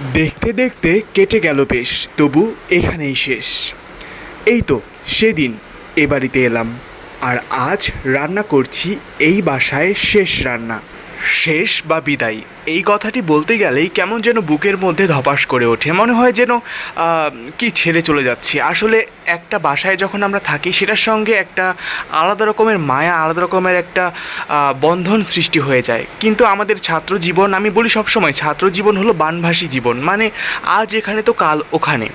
দেখতে দেখতে কেটে গেল বেশ, তবু এখানেই শেষ। এই তো, সেদিন এ বাড়িতে এলাম। আর আজ রান্না করছি এই বাসায় শেষ রান্না। শেষ বা বিদায়? এই কথাটি বলতে গেলেই কেমন যেন বুকের মধ্যে ধপাস করে ওঠে। মনে হয় যেন কি ছেড়ে চলে যাচ্ছি। আসলে একটা বাসায় যখন আমরা থাকি, সেটার সঙ্গে একটা আলাদা রকমের মায়া, আলাদা রকমের একটা বন্ধন সৃষ্টি হয়ে যায়। কিন্তু আমাদের ছাত্র জীবন, আমি বলি সবসময়, ছাত্র জীবন হলো বানভাসী জীবন। মানে আজ এখানে তো কাল ওখানে।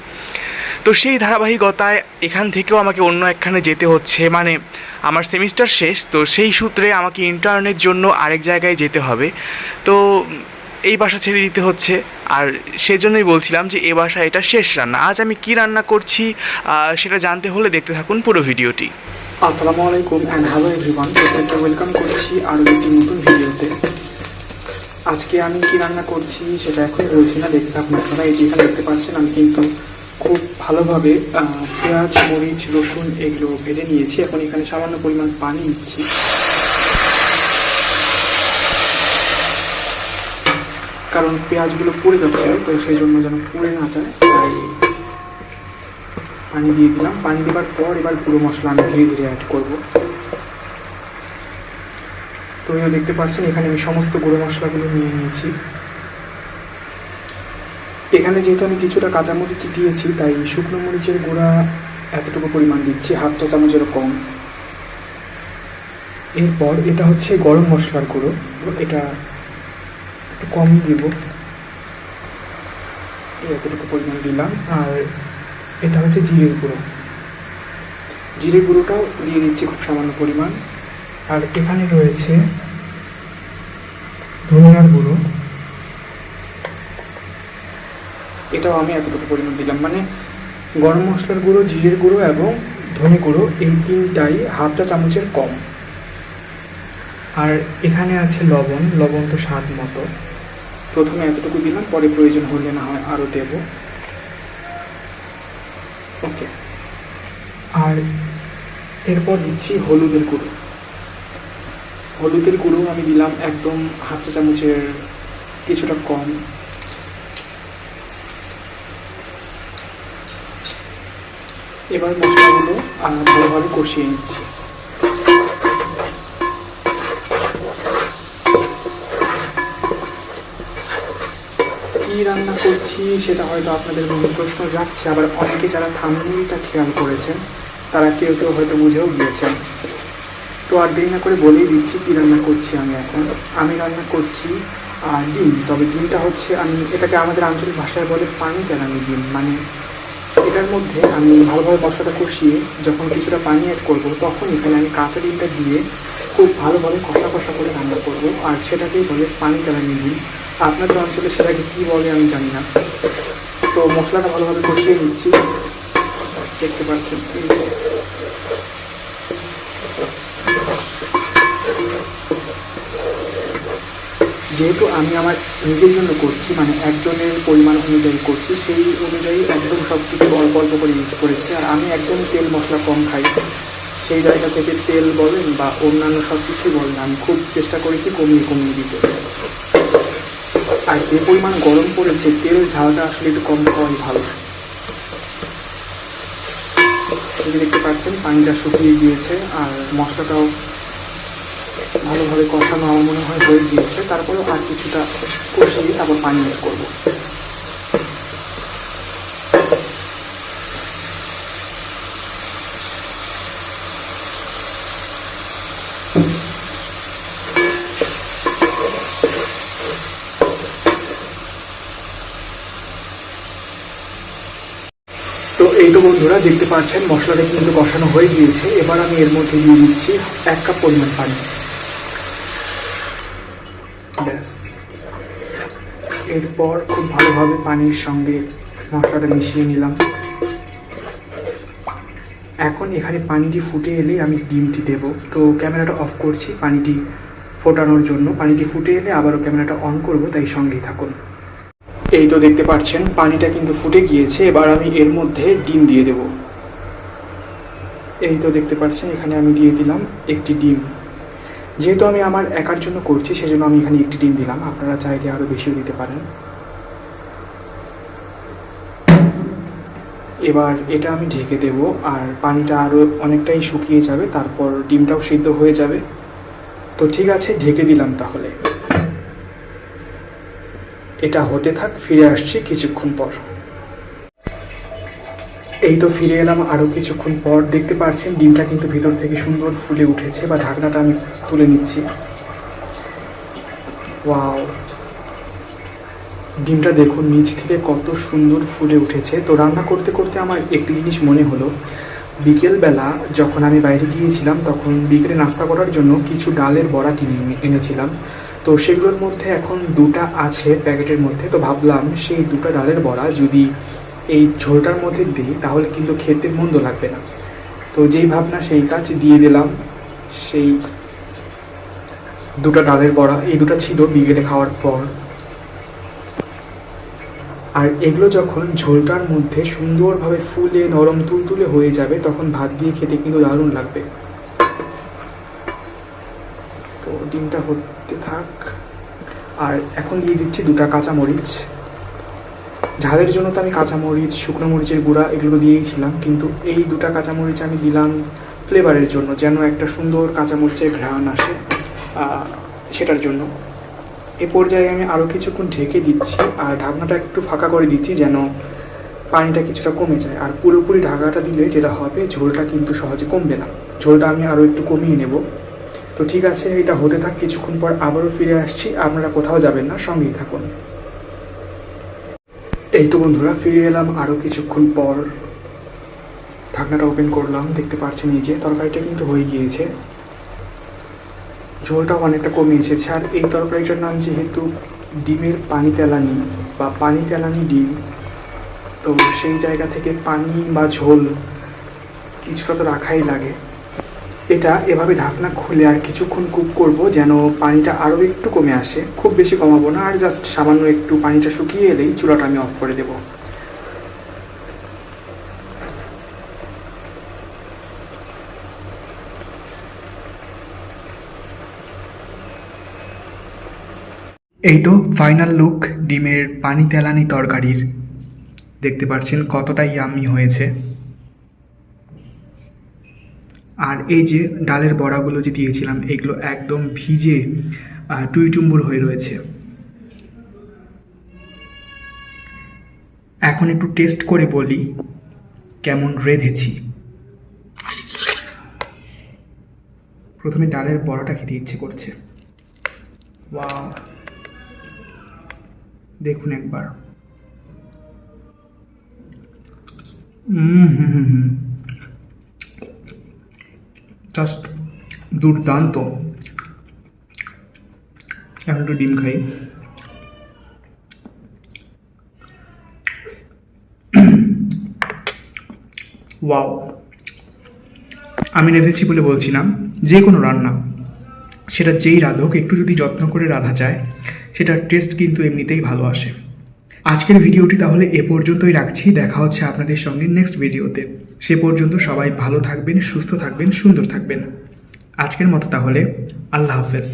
তো সেই ধারাবাহিকতায় এখান থেকেও আমাকে অন্য একখানে যেতে হচ্ছে। মানে আমার সেমিস্টার শেষ, তো সেই সূত্রে আমাকে ইন্টার্নের জন্য আরেক জায়গায় যেতে হবে। তো এই বাসা ছেড়ে দিতে হচ্ছে। আর সেজন্যই বলছিলাম যে, এ বাসা এটা শেষ রান্না। আজ আমি কি রান্না করছি সেটা জানতে হলে দেখতে থাকুন পুরো ভিডিওটি। আসসালামু আলাইকুম অ্যান্ড হ্যালো এভরিওয়ান প্রত্যেককে ওয়েলকাম করছি আরও একটি নতুন ভিডিওতে। আজকে আমি কি রান্না করছি সেটা এখনই বলছি না, দেখতে থাকুন আপনারা। এই যে এখানে দেখতে পাচ্ছেন, আমি কিন্তু খুব ভালোভাবে পেঁয়াজ, মরিচ, রসুন এগুলো ভেজে নিয়েছি। এখন এখানে সামান্য পরিমাণ পানি নিচ্ছি। কারণ পেঁয়াজগুলো পুড়ে যাচ্ছে, তো সেই জন্য যেন পুড়ে না যায়। তাই পানি দিয়ে দিলাম। পানি দেওয়ার পর এবার গুঁড়ো মশলা আমি ধীরে ধীরে অ্যাড করব। তো দেখতে পাচ্ছেন এখানে আমি সমস্ত গুঁড়ো মশলাগুলো নিয়ে নিয়েছি। এখানে যেহেতু আমি কিছুটা কাঁচামরিচ দিয়েছি, তাই শুকনো মরিচের গুঁড়া এতটুকু পরিমাণ দিচ্ছি, হাফ চা চামচেরও কম। এরপর এটা হচ্ছে গরম মশলার গুঁড়ো। এটা একটু কমই দিব। এতটুকু পরিমাণ দিলাম। আর এটা হচ্ছে জিরের গুঁড়ো। জিরের গুঁড়োটাও দিয়ে দিচ্ছি খুব সামান্য পরিমাণ। আর এখানে রয়েছে ধনিয়ার গুঁড়ো। এটাও আমি এতটুকু পরিমাণ দিলাম। মানে গরম মশলার গুঁড়ো, জিরের গুঁড়ো এবং ধনে গুঁড়ো, এই তিনটাই হাফ চা চামচের কম। আর এখানে আছে লবণ লবণ তো স্বাদ মতো। প্রথমে এতটুকু দিলাম, পরে প্রয়োজন হলে না হয় আরও দেবো। ওকে। আর এরপর দিচ্ছি হলুদের গুঁড়ো। হলুদের গুঁড়ো আমি দিলাম একদম হাফ চা চামচের কিছুটা কম। এবার মশলাগুলো আমি ভালোভাবে কষিয়ে নিচ্ছি। কি রান্না করছি সেটা হয়তো আপনাদের মনে প্রশ্ন যাচ্ছে আবার অনেকে যারা থামনেলটা খেয়াল করেছেন, তারা কেউ কেউ হয়তো বুঝেও গিয়েছেন। তো আর দেরি না করে বলেই দিচ্ছি কি রান্না করছি আমি এখন। আমি রান্না করছি ডিম। তবে ডিমটা হচ্ছে, আমি এটাকে আমাদের আঞ্চলিক ভাষায় বলে পানি কেনানি ডিম মানে এটার মধ্যে আমি ভালোভাবে মশলাটা কষিয়ে যখন কিছুটা পানি অ্যাড করব, তখন এখানে আমি কাঁচা ডিমটা দিয়ে খুব ভালোভাবে কষা কষা করে রান্না করব। আর সেটাকেই বলে পানি কেনানি ডিম আপনাদের অঞ্চলে সেটাকে কী বলে আমি জানি না। তো মশলাটা ভালোভাবে কষিয়ে নিচ্ছি। দেখতে পাচ্ছেন? যেহেতু আমি আমার নিজের জন্য করছি মানে একজনের পরিমাণ অনুযায়ী করছি, সেই অনুযায়ী একদম সব কিছু অল্প অল্প করে ইউজ করেছি। আর আমি একদম তেল মশলা কম খাই। সেই জায়গা থেকে তেল বলেন বা অন্যান্য সব কিছুই বলেন, আমি খুব চেষ্টা করেছি কমিয়ে কমিয়ে দিতে। আর যে পরিমাণ গরম পড়েছে তেল ঝালটা আসলে একটু কম খাওয়াই ভালো। দেখতে পাচ্ছেন, পানিটা শুকিয়ে গিয়েছে, আর মশলাটাও ভালোভাবে কষানো আমার মনে হয় হয়ে গিয়েছে তারপরেও আর কিছুটা কষিয়ে তারপর পানি অ্যাড করব। তো এই তো বন্ধুরা, দেখতে পাচ্ছেন, মশলাটা কিন্তু কষানো হয়ে গিয়েছে। এবার আমি এর মধ্যে দিয়ে দিচ্ছি এক কাপ পরিমাণ পানি। এরপর খুব ভালোভাবে পানির সঙ্গে মশলাটা মিশিয়ে নিলাম। এখন এখানে পানিটি ফুটে এলে আমি ডিমটি দেব। তো ক্যামেরাটা অফ করছি পানিটি ফোটানোর জন্য। পানিটি ফুটে এলে আবারও ক্যামেরাটা অন করব, তাই সঙ্গেই থাকুন। এই তো দেখতে পাচ্ছেন, পানিটা কিন্তু ফুটে গিয়েছে, এবার আমি এর মধ্যে ডিম দিয়ে দেব। এই তো দেখতে পাচ্ছেন, এখানে আমি দিয়ে দিলাম একটি ডিম। যেহেতু আমি আমার একার জন্য করছি, সেজন্য আমি এখানে একটি ডিম দিলাম। আপনারা চাইলে আরও বেশিও দিতে পারেন। এবার এটা আমি ঢেকে দেব, আর পানিটা আরও অনেকটাই শুকিয়ে যাবে, তারপর ডিমটাও সিদ্ধ হয়ে যাবে। তো ঠিক আছে, ঢেকে দিলাম তাহলে। এটা হতে থাক, ফিরে আসছি কিছুক্ষণ পর। এই তো ফিরে এলাম আরও কিছুক্ষণ পর। দেখতে পাচ্ছেন ডিমটা কিন্তু ভিতর থেকে সুন্দর ফুলে উঠেছে বা ঢাকনাটা আমি তুলে নিচ্ছি। ওয়াও। ডিমটা দেখুন, নিচ থেকে কত সুন্দর ফুলে উঠেছে। তো রান্না করতে করতে আমার একটি জিনিস মনে হলো। বিকেলবেলা যখন আমি বাইরে গিয়েছিলাম, তখন বিকেলে নাস্তা করার জন্য কিছু ডালের বড়া কিনে এনেছিলাম। তো সেগুলোর মধ্যে এখন দুটা আছে প্যাকেটের মধ্যে। তো ভাবলাম সেই দুটো ডালের বড়া যদি এই ঝোলটার মধ্যে দিই, তাহলে কিন্তু খেতে মন্দ লাগবে না। তো যেই ভাবনা, সেই কাজ দিয়ে দিলাম। সেই দুটো ডালের বড়া, এই দুটো ছিল বিকেলে খাওয়ার পর। আর এগুলো যখন ঝোলটার মধ্যে সুন্দরভাবে ফুলে, নরম তুলতুলে হয়ে যাবে, তখন ভাত দিয়ে খেতে কিন্তু দারুণ লাগবে। তো ডিমটা হতে থাক। আর এখন দিয়ে দিচ্ছি দুটা কাঁচামরিচ। ঝালের জন্য তো আমি কাঁচামরিচ, শুকনো মরিচের গুঁড়া এগুলো দিয়েইছিলাম কিন্তু এই দুটা কাঁচামরিচ আমি দিলাম ফ্লেভারের জন্য, যেন একটা সুন্দর কাঁচামরিচের ঘ্রাণ আসে সেটার জন্য। এ পর্যায়ে আমি আরও কিছুক্ষণ ঢেকে দিচ্ছি, আর ঢাকনাটা একটু ফাঁকা করে দিচ্ছি যেন পানিটা কিছুটা কমে যায়। আর পুরোপুরি ঢাকাটা দিলে যেটা হবে, ঝোলটা কিন্তু সহজে কমবে না। ঝোলটা আমি আরও একটু কমিয়ে নেব। তো ঠিক আছে, এটা হতে থাক, কিছুক্ষণ পর আবারও ফিরে আসছি, আপনারা কোথাও যাবেন না, সঙ্গেই থাকুন। এই তো বন্ধুরা, ফিরে এলাম আরও কিছুক্ষণ পর। ঢাকনাটা ওপেন করলাম, দেখতে পাচ্ছি নিজে তরকারিটা কিন্তু হয়ে গিয়েছে। ঝোলটাও অনেকটা কমে এসেছে। আর এই তরকারিটার নাম যেহেতু ডিমের পানি তেলানি বা পানি তেলানি ডিম, তো সেই জায়গা থেকে পানি বা ঝোল কিছুটা তো রাখাই লাগে। এটা এভাবে ঢাকনা খুলে আর কিছুক্ষণ কুক করব যেন পানিটা আরও একটু কমে আসে। খুব বেশি কমাবো না, আর জাস্ট সামান্য একটু পানিটা শুকিয়ে এলেই চুলাটা আমি অফ করে দেবো। এই তো ফাইনাল লুক ডিমের পানি তেলানি তরকারির। দেখতে পাচ্ছেন কতটা ইয়ামি হয়েছে। আর এই যে ডালের বড়াগুলো যে দিয়েছিলাম, এগুলো একদম ভিজে টুইটুম্বুর হয়ে রয়েছে। এখন একটু টেস্ট করে বলি কেমন রেঁধেছি। প্রথমে ডালের বড়াটা খেতে ইচ্ছে করছে। ওয়াও। দেখুন একবার। জাস্ট দুর্দান্ত। এখন একটু ডিম খাই। ওয়াও। আমি রেঁধেছি বলে বলছিলাম, যে কোনো রান্না। সেটা যেই রাঁধুক, একটু যদি যত্ন করে রাঁধা যায়, সেটার টেস্ট কিন্তু এমনিতেই ভালো আসে। আজকের ভিডিওটি তাহলে এ পর্যন্তই রাখছি। দেখা হচ্ছে আপনাদের সঙ্গে নেক্সট ভিডিওতে। সে পর্যন্ত সবাই ভালো থাকবেন, সুস্থ থাকবেন, সুন্দর থাকবেন। আজকের মতো তাহলে, আল্লাহ হাফেজ।